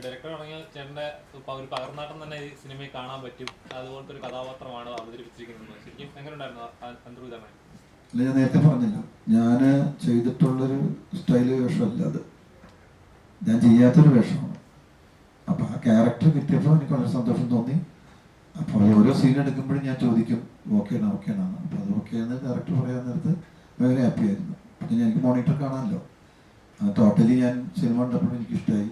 Director തുടങ്ങിയ ചേട്ടന്റെ ഒരു പകർന്നാട്ടം തന്നെ ഈ സിനിമയിൽ കാണാൻ പറ്റും. അതുപോലത്തെ ഒരു കഥാപാത്രമാണ് അവതരിപ്പിച്ചിരിക്കുന്നത്. ശരിക്കും എങ്ങനെ ഉണ്ടായിരുന്നു അല്ല ഞാൻ നേരത്തെ പറഞ്ഞല്ലോ. ഞാൻ ചെയ്തിട്ടുള്ളൊരു സ്റ്റൈൽ വേഷമല്ല അത്. ഞാൻ ചെയ്യാത്തൊരു വേഷമാണ്. അപ്പൊ ആ ക്യാരക്ടർ കിട്ടിയപ്പോൾ എനിക്ക് വളരെ സന്തോഷം തോന്നി. അപ്പോൾ ഓരോ സീൻ എടുക്കുമ്പോഴും ഞാൻ ചോദിക്കും ഓക്കെയാണ് ഓക്കെയാണ്? അപ്പൊ അത് ഓക്കെ ആണ് ഡയറക്ടർ പറയാൻ നേരത്ത് വളരെ ഹാപ്പി ആയിരുന്നു. പിന്നെ എനിക്ക് മോണിറ്റർ കാണാമല്ലോ ടോട്ടലി ഞാൻ സിനിമ കണ്ടപ്പോൾ എനിക്ക് ഇഷ്ടമായി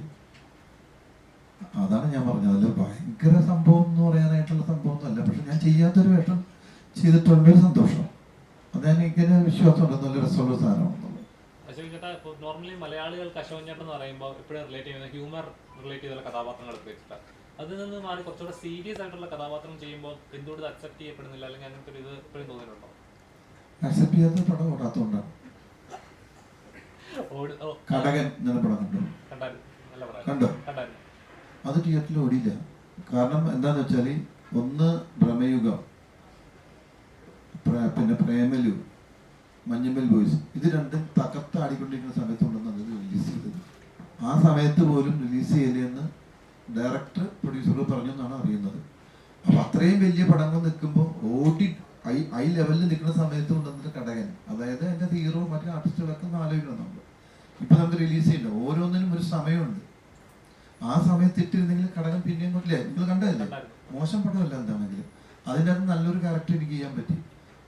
അതാണ് ഞാൻ പറഞ്ഞത്. അല്ല ഭയങ്കര സംഭവം എന്ന് പറയാനായിട്ടുള്ള സംഭവം ഒന്നുമല്ല പക്ഷെ ഞാൻ ചെയ്യാത്തൊരു വേഷം ചെയ്തിട്ടുള്ളൊരു സന്തോഷം. അത് എനിക്ക് വിശ്വാസമുണ്ട്. നല്ല രസമുള്ള സാധനമാണെന്നുള്ളത് അശോക് ചേട്ടാ ഇപ്പോൾ നോർമലി മലയാളികൾക്ക് ചേട്ടൻ എന്ന് പറയുമ്പോൾ എപ്പോഴും റിലേറ്റ് ചെയ്യുന്ന ഹ്യൂമർ റിലേറ്റ് ചെയ്തുള്ള കഥാപാത്രങ്ങൾ വെച്ചിട്ടാണ് അതിൽ നിന്ന് മാറി കുറച്ചുകൂടെ സീരിയസ് ആയിട്ടുള്ള കഥാപാത്രം ചെയ്യുമ്പോൾ എന്തുകൊണ്ട് അക്സെപ്റ്റ് ചെയ്യപ്പെടുന്നില്ല? അല്ലെങ്കിൽ അങ്ങനത്തെ ഒരു ഇത് എപ്പോഴും തോന്നിയിട്ടുണ്ടോ? അക്സെപ്റ്റ് ചെയ്യാത്ത പടം ഓടാത്തതുകൊണ്ടാണ്. ഓടി ഓ പടം കണ്ടു. നല്ല കണ്ടോ. അത് തിയേറ്ററിൽ ഓടിയില്ല. കാരണം എന്താന്ന് വെച്ചാൽ ഒന്ന് ഭ്രമയുഗം പിന്നെ പ്രേമലു മഞ്ഞമ്മൽ ബോയ്സ് ഇത് രണ്ടും തകർത്താടിക്കൊണ്ടിരിക്കുന്ന സമയത്തുണ്ടെന്ന് അത് റിലീസ് ചെയ്തത്. ആ സമയത്ത് പോലും റിലീസ് ചെയ്യില്ലെന്ന് ഡയറക്ടർ പ്രൊഡ്യൂസർ പറഞ്ഞു എന്നാണ് അറിയുന്നത്. അപ്പൊ അത്രയും വലിയ പടങ്ങൾ നിൽക്കുമ്പോൾ ഓടി ഐ ഐ ലെവലിൽ നിൽക്കുന്ന സമയത്ത് കൊണ്ടുവന്നിട്ട് കടകൻ. അതായത് എന്റെ ഹീറോ മറ്റു ആർട്ടിസ്റ്റുകളൊക്കെ ആലോചിക്കണം നമ്മൾ ഇപ്പൊ നമുക്ക് റിലീസ് ചെയ്യില്ല ഓരോന്നിനും ഒരു സമയമുണ്ട്. ആ സമയത്ത് ഇട്ടിരുന്നെങ്കിൽ ഘടകം പിന്നെയും കൊണ്ടില്ലേ നിങ്ങൾ കണ്ടതല്ലേ. മോശം പടമല്ല എന്താണെങ്കിലും. അതിന്റെ അകത്ത് നല്ലൊരു ക്യാരക്ടർ എനിക്ക് ചെയ്യാൻ പറ്റി.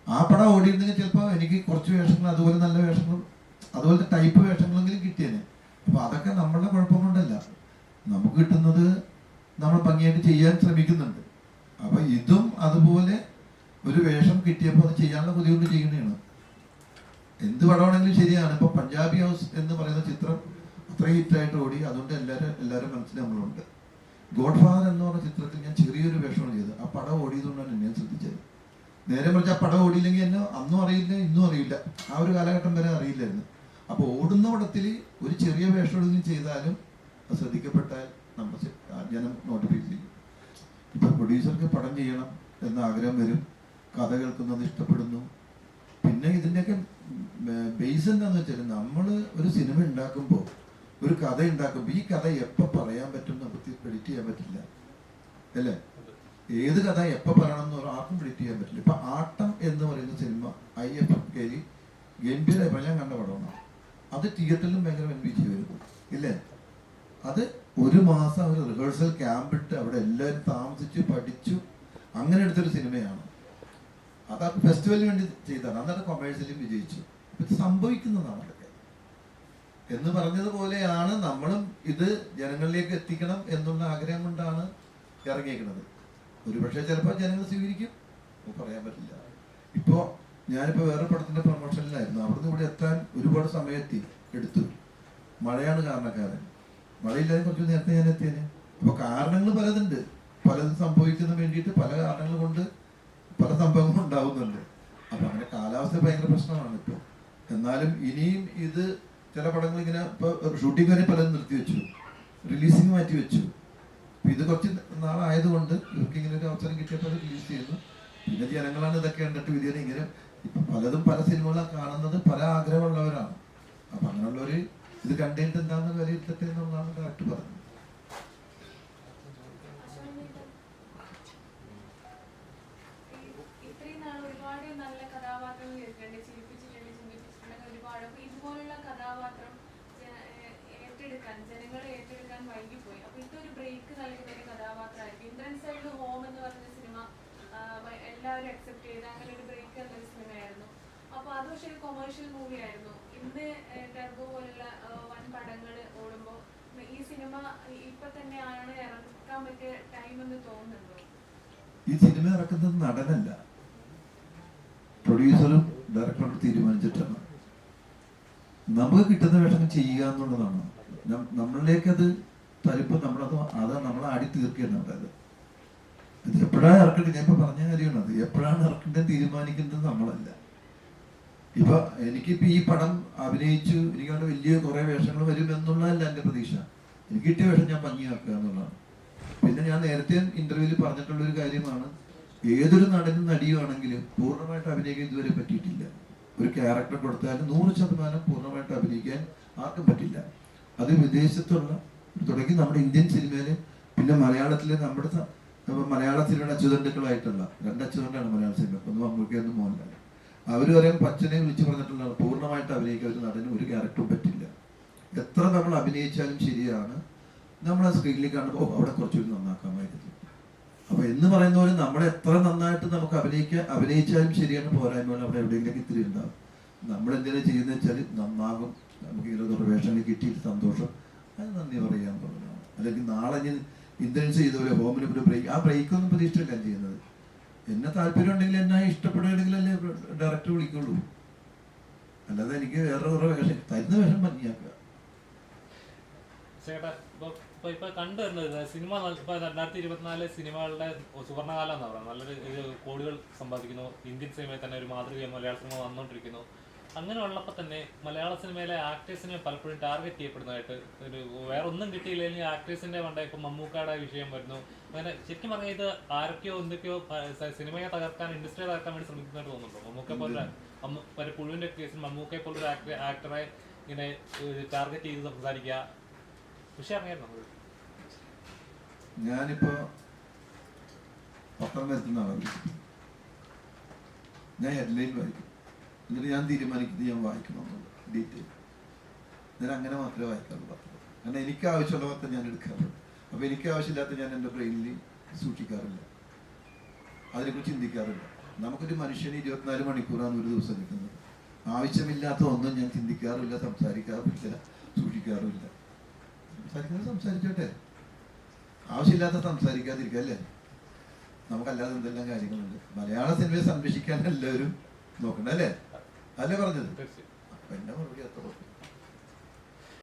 ആ പടം ഓടിയിരുന്നെങ്കിൽ ചിലപ്പോൾ എനിക്ക് കുറച്ച് വേഷങ്ങൾ അതുപോലെ നല്ല വേഷങ്ങളും അതുപോലത്തെ ടൈപ്പ് വേഷങ്ങളെങ്കിലും കിട്ടിയേനെ. അപ്പൊ അതൊക്കെ നമ്മളുടെ കുഴപ്പം കൊണ്ടല്ല. നമുക്ക് കിട്ടുന്നത് നമ്മൾ ഭംഗിയായിട്ട് ചെയ്യാൻ ശ്രമിക്കുന്നുണ്ട്. അപ്പൊ ഇതും അതുപോലെ ഒരു വേഷം കിട്ടിയപ്പോൾ അത് ചെയ്യാനുള്ള ബുദ്ധിമുട്ട് ചെയ്യുന്നതാണ്. എന്ത് പടമാണെങ്കിലും ശരിയാണ്. ഇപ്പൊ പഞ്ചാബി ഹൗസ് എന്ന് പറയുന്ന ചിത്രം അത്ര ഹിറ്റായിട്ട് ഓടി. അതുകൊണ്ട് എല്ലാവരും എല്ലാവരും മനസ്സിൽ നമ്മളുണ്ട്. ഗോഡ് ഫാദർ എന്ന് പറഞ്ഞ ചിത്രത്തിൽ ഞാൻ ചെറിയൊരു വേഷമാണ് ചെയ്തത്. ആ പടം ഓടിയതുകൊണ്ടാണ് എന്നെ ശ്രദ്ധിച്ചത്. നേരെ മറിച്ച് ആ പടം ഓടിയില്ലെങ്കിൽ എന്നെ അന്നും അറിയില്ല ഇന്നും അറിയില്ല. ആ ഒരു കാലഘട്ടം വരെ അറിയില്ലായിരുന്നു. അപ്പോൾ ഓടുന്ന പടത്തിൽ ഒരു ചെറിയ വേഷം എടുക്കുകയും ചെയ്താലും അത് ശ്രദ്ധിക്കപ്പെട്ടാൽ നമ്മൾ ജനം നോട്ടിഫൈ ചെയ്യും. ഇപ്പം പ്രൊഡ്യൂസർക്ക് പടം ചെയ്യണം എന്ന ആഗ്രഹം വരും. കഥ കേൾക്കുന്നത് ഇഷ്ടപ്പെടുന്നു. പിന്നെ ഇതിന്റെയൊക്കെ ബേസ് എന്താണെന്ന് വെച്ചാൽ നമ്മൾ ഒരു സിനിമ ഉണ്ടാക്കുമ്പോൾ ഒരു കഥ ഉണ്ടാക്കുമ്പോൾ ഈ കഥ എപ്പോൾ പറയാൻ പറ്റും നമുക്ക് പ്രെഡിക്റ്റ് ചെയ്യാൻ പറ്റില്ല. അല്ലേ? ഏത് കഥ എപ്പോൾ പറയണം എന്ന് ആർക്കും പ്രെഡിക്റ്റ് ചെയ്യാൻ പറ്റില്ല. ഇപ്പൊ ആട്ടം എന്ന് പറയുന്ന സിനിമ ഐ എഫ് എഫ് ഗംഭീര ഞാൻ കണ്ട പടമാണ്. അത് തിയേറ്ററിലും ഭയങ്കര വൻ വിജയമായിരുന്നു ഇല്ലേ? അത് ഒരു മാസം ഒരു റിഹേഴ്സൽ ക്യാമ്പ് ഇട്ട് അവിടെ എല്ലാവരും താമസിച്ചു പഠിച്ചു അങ്ങനെ എടുത്തൊരു സിനിമയാണ്. അത് ഫെസ്റ്റിവലിന് വേണ്ടി ചെയ്തതാണ്. അന്നേരം കൊമേഴ്സ്യലും വിജയിച്ചു. ഇത് സംഭവിക്കുന്നതാണ്. എന്ന് പറഞ്ഞതുപോലെയാണ് നമ്മളും ഇത് ജനങ്ങളിലേക്ക് എത്തിക്കണം എന്നുള്ള ആഗ്രഹം കൊണ്ടാണ് ഇറങ്ങിയിരിക്കുന്നത് ഒരുപക്ഷെ ചിലപ്പോൾ ജനങ്ങൾ സ്വീകരിക്കും. പറയാൻ പറ്റില്ല. ഇപ്പോ ഞാനിപ്പോ വേറെ പടത്തിന്റെ പ്രൊമോഷനിലായിരുന്നു അവിടുന്ന് ഇവിടെ എത്താൻ ഒരുപാട് സമയത്തി എടുത്തു. മഴയാണ് കാരണക്കാരൻ. മഴയില്ലാതെ കുറച്ച് നേരത്തെ ഞാൻ എത്തിയേനെ. അപ്പൊ കാരണങ്ങൾ പലതുണ്ട്. പലതും സംഭവിക്കുന്നതിന് വേണ്ടിയിട്ട് പല കാരണങ്ങൾ കൊണ്ട് പല സംഭവങ്ങളും ഉണ്ടാവുന്നുണ്ട്. അപ്പൊ അങ്ങനെ കാലാവസ്ഥ ഭയങ്കര പ്രശ്നമാണ് ഇപ്പൊ. എന്നാലും ഇനിയും ഇത് ചില പടങ്ങൾ ഇങ്ങനെ ഇപ്പൊ ഷൂട്ടിംഗ് വരെ പലതും നിർത്തി വെച്ചു. റിലീസിങ് മാറ്റി വെച്ചു. ഇത് കുറച്ച് നാളായതുകൊണ്ട് ഇവർക്ക് ഇങ്ങനെ ഒരു അവസരം കിട്ടിയപ്പോൾ റിലീസ് ചെയ്യുന്നു. പിന്നെ ജനങ്ങളാണ് ഇതൊക്കെ കണ്ടിട്ട് വിധിയാണ് ഇങ്ങനെ ഇപ്പൊ പലതും പല സിനിമകളും കാണുന്നത് പല ആഗ്രഹമുള്ളവരാണ്. അപ്പൊ അങ്ങനെയുള്ളവര് ഇത് കണ്ടിട്ട് എന്താണെന്ന് വിലയിരുത്തട്ടെ എന്നുള്ളതാണ് ഡയറക്ടർ പറഞ്ഞത് ഈ- ഇത്രയും നാൾ ഒരുപാട് നല്ല കഥാപാത്രങ്ങൾ കേൾക്കണ്ട് ചിരിപ്പിച്ചിട്ടുണ്ട് ചിന്തിപ്പിച്ചിട്ടുണ്ട് ഒരുപാട് അപ്പൊ ഇതുപോലുള്ള കഥാപാത്രം ജന- ഏഹ് ഏറ്റെടുക്കാൻ ജനങ്ങളെ ഏറ്റെടുക്കാൻ വൈകിപ്പോയി. അപ്പൊ ഇതൊരു ബ്രേക്ക് നൽകുന്ന ഒരു കഥാപാത്രമായിരിക്കും. ഇന്ദ്രൻ സൈഡ് ഹോം എന്ന് പറഞ്ഞ സിനിമ എല്ലാവരും അക്സെപ്റ്റ് ചെയ്ത് അങ്ങനെ ഒരു ബ്രേക്ക് എന്നൊരു സിനിമയായിരുന്നു. അപ്പൊ അത് പക്ഷെ ഒരു കൊമേഴ്ഷ്യൽ മൂവി ആയിരുന്നു. ഇന്ന് ടെർബോ പോലുള്ള വൻ പടങ്ങൾ ഓടുമ്പോൾ ഈ സിനിമ ഇപ്പൊ തന്നെയാണ് ഇറക്കാൻ പറ്റിയ ടൈം എന്ന് തോന്നുന്നുണ്ടോ? ഈ സിനിമ ഇറക്കുന്നത് നടനല്ല. പ്രൊഡ്യൂസറും ഡയറക്ടറും തീരുമാനിച്ചിട്ടാണ്. നമുക്ക് കിട്ടുന്ന വേഷം ചെയ്യുക എന്നുള്ളതാണ്. നമ്മളിലേക്ക് അത് തരുമ്പോൾ നമ്മളത് അത് നമ്മളെ അടി തീർക്കുകയാണ് അതായത് ഇത് എപ്പോഴാണ് ഇറക്കേണ്ടത്? ഞാൻ ഇപ്പൊ പറഞ്ഞ കാര്യമാണ്. അത് എപ്പോഴാണ് ഇറക്കേണ്ടത് തീരുമാനിക്കുന്നത് നമ്മളല്ല. ഇപ്പൊ എനിക്കിപ്പോ ഈ പടം അഭിനയിച്ചു എനിക്ക് അവിടെ വലിയ കുറെ വേഷങ്ങൾ വരും എന്നുള്ളതല്ല എന്റെ പ്രതീക്ഷ. എനിക്ക് കിട്ടിയ വേഷം ഞാൻ ഭംഗിയാക്കുക എന്നുള്ളതാണ്. പിന്നെ ഞാൻ നേരത്തെ ഇന്റർവ്യൂവിൽ പറഞ്ഞിട്ടുള്ള ഒരു കാര്യമാണ്. ഏതൊരു നടനും നടിയുമാണെങ്കിലും പൂർണമായിട്ട് അഭിനയിക്കാൻ ഇതുവരെ പറ്റിയിട്ടില്ല. ഒരു ക്യാരക്ടർ കൊടുത്താലും നൂറ് ശതമാനം പൂർണമായിട്ട് അഭിനയിക്കാൻ ആർക്കും പറ്റില്ല. അത് വിദേശത്തുള്ള തുടങ്ങി നമ്മുടെ ഇന്ത്യൻ സിനിമയിൽ പിന്നെ മലയാളത്തിലെ നമ്മുടെ മലയാള സിനിമയുടെ അച്യുതണ്ടുക്കളായിട്ടുള്ള രണ്ട് അച്യുതണ്ടാണ് മലയാള സിനിമ ഒന്ന് മമ്മൂക്കി ഒന്ന് മോഹൻലാൽ അവർ വരെ പച്ചനെ വിളിച്ചു പറഞ്ഞിട്ടുള്ള പൂർണമായിട്ട് അഭിനയിക്കാൻ ഒരു നടന് ഒരു ക്യാരക്ടറും പറ്റില്ല. എത്ര നമ്മൾ അഭിനയിച്ചാലും ശരിയാണ് നമ്മൾ ആ സ്ക്രീനിൽ കാണുമ്പോൾ അവിടെ കുറച്ചുകൂടി നന്നാക്കാമായിരുന്നു അപ്പൊ എന്ന് പറയുന്ന പോലെ നമ്മൾ എത്ര നന്നായിട്ട് നമുക്ക് അഭിനയിക്കാൻ അഭിനയിച്ചാലും ശരിയാണ് പോരായ്മകൾ അവിടെ എവിടെയെങ്കിലും ഇത്തിരി ഉണ്ടാവും. നമ്മൾ എന്തിനാ ചെയ്യുന്നത് വെച്ചാൽ നന്നാകും. നമുക്ക് ഇരുപത് വേഷങ്ങൾ കിട്ടിയിട്ട് സന്തോഷം. അത് നന്ദി പറയാൻ പറഞ്ഞതാണ്. അല്ലെങ്കിൽ നാളെ ഞാൻ ഇൻഷുറൻസ് ചെയ്ത പോലെ ഹോമിന് ഒരു ബ്രേക്ക് ആ ബ്രേക്ക് ഒന്നും പ്രതീക്ഷിച്ചല്ല ചെയ്യുന്നത്. എന്നെ താല്പര്യം ഉണ്ടെങ്കിൽ എന്നെ ഇഷ്ടപ്പെടുകയാണെങ്കിൽ അല്ലേ ഡയറക്റ്റ് വിളിക്കുള്ളൂ. അല്ലാതെ എനിക്ക് വേറെ വേറെ വേഷം തരുന്ന വേഷം ഭംഗിയാക്കുക ചേട്ടാ ഇപ്പൊ ഇപ്പൊ സിനിമ ഇപ്പൊ രണ്ടായിരത്തി ഇരുപത്തിനാല് സിനിമകളുടെ സുവർണകാലം എന്നാ പറയുന്നത്. നല്ലൊരു കോടികൾ സമ്പാദിക്കുന്നു. ഇന്ത്യൻ സിനിമയിൽ തന്നെ ഒരു മാതൃക മലയാള സിനിമ വന്നുകൊണ്ടിരിക്കുന്നു അങ്ങനെ ഉള്ളപ്പോൾ തന്നെ മലയാള സിനിമയിലെ ആക്ടേഴ്സിനെ പലപ്പോഴും ടാർഗറ്റ് ചെയ്യപ്പെടുന്നതായിട്ട് ഒരു വേറെ ഒന്നും കിട്ടിയില്ലെങ്കിൽ ആക്ടേഴ്സിന്റെ പണ്ട ഇപ്പൊ മമ്മൂക്കാടെ വിഷയം വരുന്നു. അങ്ങനെ ശരിക്കും പറഞ്ഞാൽ ഇത് ആരൊക്കെയോ എന്തൊക്കെയോ സിനിമയെ തകർക്കാൻ ഇൻഡസ്ട്രിയെ തകർക്കാൻ വേണ്ടി ശ്രമിക്കുന്നതായിട്ട് തോന്നുന്നുണ്ടോ? മമ്മൂക്ക പോലെ പുഴുവിന്റെ കേസിൽ മമ്മൂക്കയെ പോലൊരു ആക്ടറെ ആക്ടറെ ഇങ്ങനെ ടാർഗറ്റ് ചെയ്ത് സംസാരിക്കുക. വിഷയം അറിയായിരുന്നു? ഞാനിപ്പോ ആളാണ്. ഞാൻ ഹെഡ്ലൈൻ വായിക്കും. എന്നിട്ട് ഞാൻ തീരുമാനിക്കുന്നത് ഞാൻ വായിക്കണമെന്നുള്ളത് ഡീറ്റെയിൽ ഞാൻ അങ്ങനെ മാത്രമേ വായിക്കാറുള്ളൂ. പത്രം കാരണം എനിക്ക് ആവശ്യമുള്ള പത്രം ഞാൻ എടുക്കാറുള്ളൂ. അപ്പൊ എനിക്ക് ആവശ്യമില്ലാത്ത ഞാൻ എന്റെ ബ്രെയിനിൽ സൂക്ഷിക്കാറില്ല. അതിനെക്കുറിച്ച് ചിന്തിക്കാറില്ല. നമുക്കൊരു മനുഷ്യന് ഇരുപത്തിനാല് മണിക്കൂറാണ് ഒരു ദിവസം കിട്ടുന്നത് ആവശ്യമില്ലാത്ത ഒന്നും ഞാൻ ചിന്തിക്കാറില്ല സംസാരിക്കാറില്ല സൂക്ഷിക്കാറുമില്ല സംസാരിക്കുന്നത് സംസാരിച്ചോട്ടെ. ആവശ്യമില്ലാത്ത സംസാരിക്കാതിരിക്കുക അല്ലേ? നമുക്കല്ലാതെ എന്തെല്ലാം കാര്യങ്ങളുണ്ട്? മലയാള സിനിമയെ സംരക്ഷിക്കാൻ എല്ലാവരും നോക്കണ്ട അല്ലേ? അല്ലേ പറഞ്ഞത്? എന്റെ മറുപടി അത്ര